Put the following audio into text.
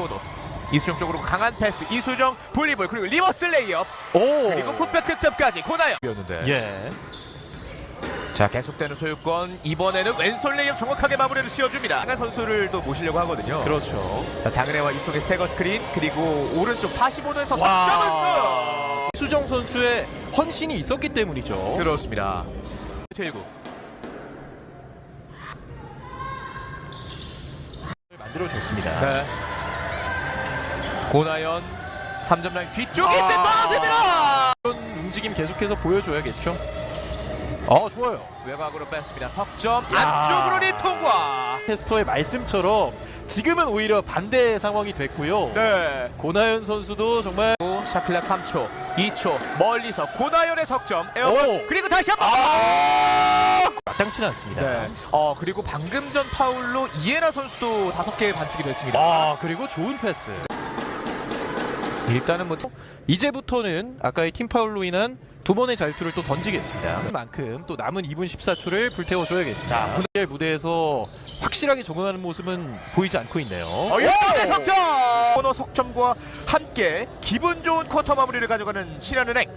고도 이수정 쪽으로 강한 패스 이수정 분리볼 그리고 리버스 레이업 오. 그리고 풋백 득점까지 고나요 였는데 예. 자 계속되는 소유권 이번에는 왼손 레이업 정확하게 마무리를 씌워줍니다 강한 선수를 또 모시려고 하거든요 그렇죠. 자 장은혜와 이속의 스태거 스크린 그리고 오른쪽 45도에서 와. 석점을 수정 선수의 헌신이 있었기 때문이죠. 그렇습니다 퇴구 만들어 줬습니다. 네. 고나연 3점 라인 뒤쪽에 아. 떨어집니다 이런 움직임 계속해서 보여줘야겠죠. 어 좋아요. 외곽으로 뺐습니다 석점 야. 안쪽으로 리 통과 테스터의 말씀처럼 지금은 오히려 반대 상황이 됐고요. 네 고나연 선수도 정말 샤클락 3초 2초 멀리서 고나연의 석점 에어볼 오. 그리고 다시 한번 마땅치는 않습니다. 네. 어 그리고 방금 전 파울로 이에나 선수도 다섯 개 반칙이 됐습니다. 아 그리고 좋은 패스. 일단은 뭐 이제부터는 아까의 팀 파울로 인한 두 번의 자유투를 또 던지겠습니다. 그만큼 또 남은 2분 14초를 불태워줘야겠습니다. 자, 오늘 무대에서 확실하게 적응하는 모습은 보이지 않고 있네요. 어, 이번에 석점! 코너 석점과 함께 기분 좋은 쿼터 마무리를 가져가는 신한은행